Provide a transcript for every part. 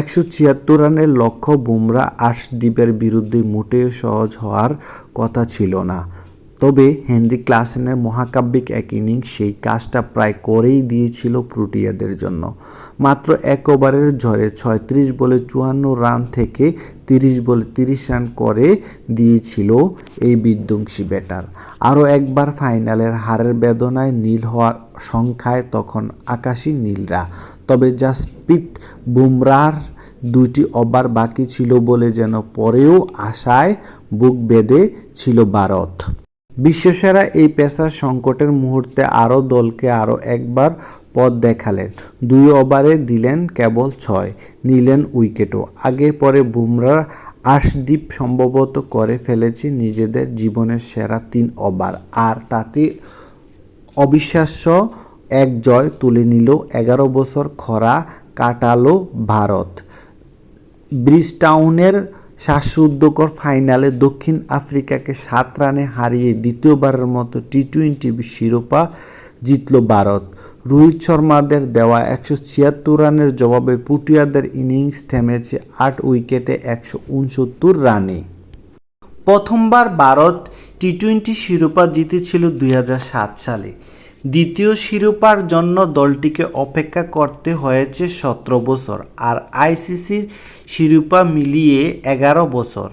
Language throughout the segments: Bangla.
একশো ছিয়াত্তর রানের লক্ষ্য বুমরা আশদ্বীপের বিরুদ্ধে মোটেও সহজ হওয়ার কথা ছিল না। তবে হেনরি ক্লাসেনের মহাকাব্যিক এক ইনিংস সেই কাজটা প্রায় করেই দিয়েছিল প্রোটিয়াদের জন্য। মাত্র এক ওভারের ঝড়ে ছয়ত্রিশ বলে চুয়ান্ন রান থেকে তিরিশ বলে তিরিশ রান করে দিয়েছিল এই বিধ্বংসী ব্যাটার। আরও একবার ফাইনালের হারের বেদনায় নীল হওয়ার সংখ্যায় তখন আকাশী নীলরা। তবে জাসপ্রীত বুমরার দুইটি ওভার বাকি ছিল বলে যেন পরেও আশায় বুক বেঁধে ছিল ভারত। বিশ্বসেরা এই পেসার সংকটের মুহূর্তে আরও দলকে আরও একবার পথ দেখালেন। দুই ওভারে দিলেন কেবল ছয়, নিলেন উইকেটও। আগে পরে বুমরার আশদীপ সম্ভবত করে ফেলেছে নিজেদের জীবনের সেরা তিন ওভার। আর তাতে অবিশ্বাস্য এক জয় তুলে নিল এগারো বছর খরা কাটালো ভারত। ব্রিজটাউনের শ্বাসরুদ্ধকর ফাইনালে দক্ষিণ আফ্রিকাকে সাত রানে হারিয়ে দ্বিতীয়বারের মতো টি টোয়েন্টি শিরোপা জিতল ভারত। রোহিত শর্মাদের দেওয়া একশো ছিয়াত্তর রানের জবাবে পুটিয়াদের ইনিংস থেমেছে আট উইকেটে একশো উনসত্তর রানে। প্রথমবার ভারত টি টোয়েন্টি শিরোপা জিতেছিল দুই হাজার সাত সালে। দ্বিতীয় শিরোপার জন্য দলটিকে অপেক্ষা করতে হয়েছে সতেরো বছর আর আইসিসির শিরোপা মিলিয়ে এগারো বছর।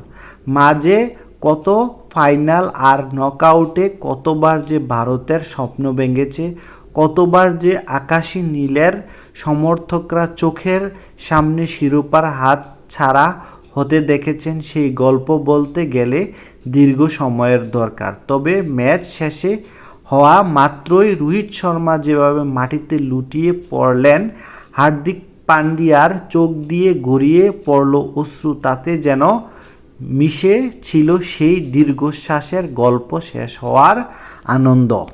মাঝে কত ফাইনাল আর নকআউটে কতবার যে ভারতের স্বপ্ন ভেঙেছে, কতবার যে আকাশী নীলের সমর্থকরা চোখের সামনে শিরোপার হাত ছাড়া হতে দেখেছেন, সেই গল্প বলতে গেলে দীর্ঘ সময়ের দরকার। তবে ম্যাচ শেষে হওয়া মাত্রই রোহিত শর্মা যেভাবে মাটিতে লুটিয়ে পড়লেন, হার্দিক পান্ডিয়ার চোখ দিয়ে গড়িয়ে পড়ল অশ্রু, তাতে যেন মিশে ছিল সেই দীর্ঘশ্বাসের গল্প শেষ হওয়ার আনন্দ।